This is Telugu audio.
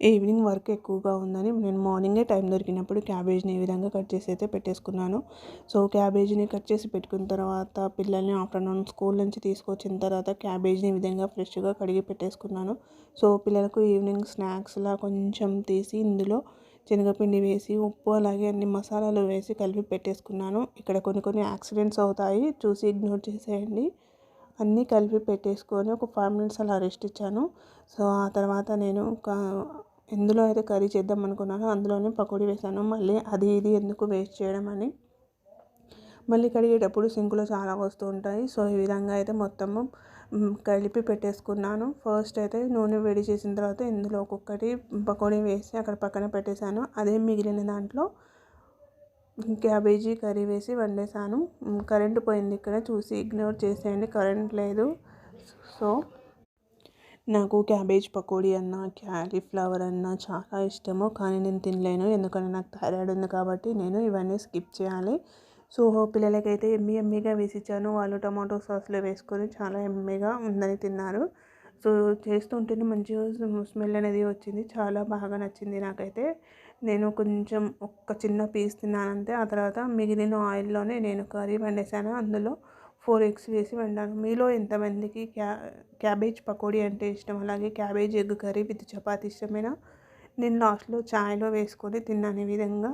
ఈవినింగ్ వర్క్ ఎక్కువగా ఉందని నేను మార్నింగే టైం దొరికినప్పుడు క్యాబేజ్ని ఈ విధంగా కట్ చేసి అయితే పెట్టేసుకున్నాను. సో క్యాబేజీని కట్ చేసి పెట్టుకున్న తర్వాత పిల్లల్ని ఆఫ్టర్నూన్ స్కూల్ నుంచి తీసుకొచ్చిన తర్వాత క్యాబేజ్ని ఈ విధంగా ఫ్రెష్గా కడిగి పెట్టేసుకున్నాను. సో పిల్లలకు ఈవినింగ్ స్నాక్స్లా కొంచెం తీసి ఇందులో శనగపిండి వేసి ఉప్పు అలాగే అన్ని మసాలాలు వేసి కలిపి పెట్టేసుకున్నాను. ఇక్కడ కొన్ని కొన్ని యాక్సిడెంట్స్ అవుతాయి చూసి ఇగ్నోర్ చేసేయండి. అన్నీ కలిపి పెట్టేసుకొని ఒక ఫైవ్ మినిట్స్ అలా రెస్ట్ ఇచ్చాను. సో ఆ తర్వాత నేను ఒక ఎందులో అయితే కర్రీ చేద్దాం అనుకున్నానో అందులోనే పకోడీ వేసాను మళ్ళీ అది ఇది ఎందుకు వేస్ట్ చేయడం అని మళ్ళీ కడిగేటప్పుడు సింకులో చాలా వస్తూ ఉంటాయి. సో ఈ విధంగా అయితే మొత్తము కలిపి పెట్టేసుకున్నాను. ఫస్ట్ అయితే నూనె వేడి చేసిన తర్వాత ఇందులో ఒక్కొక్కటి పకోడీ వేసి అక్కడ పక్కన పెట్టేశాను. అదే మిగిలిన దాంట్లో క్యాబేజీ కర్రీ వేసి వండేసాను కరెంటు పోయింది ఇక్కడ చూసి ఇగ్నోర్ చేసేయండి కరెంట్ లేదు. సో నాకు క్యాబేజ్ పకోడీ అన్నా క్యాలీఫ్లవర్ అన్నా చాలా ఇష్టము. కానీ నేను తినలేను ఎందుకంటే నాకు థైరాయిడ్ ఉంది కాబట్టి నేను ఇవన్నీ స్కిప్ చేయాలి. సో పిల్లలకైతే ఎమ్మి ఎమ్మిగా వేసిచ్చాను వాళ్ళు టమాటో సాస్లో వేసుకొని చాలా ఎమ్మిగా ఉందని తిన్నారు. సో చేస్తుంటేనే మంచిగా స్మెల్ అనేది వచ్చింది. చాలా బాగా నచ్చింది నాకైతే. నేను కొంచెం ఒక్క చిన్న పీస్ తిన్నానంతే. ఆ తర్వాత మిగిలిన ఆయిల్లోనే నేను కర్రీ వండేసాను అందులో ఫోర్ ఎగ్స్ వేసి వండాను. మీలో ఎంతమందికి క్యా క్యాబేజ్ పకోడీ అంటే ఇష్టం? అలాగే cabbage egg curry with chapati ఇష్టమేనా? నేను లాస్ట్లో చాయ్లో వేసుకొని తిన్నాను ఈ విధంగా.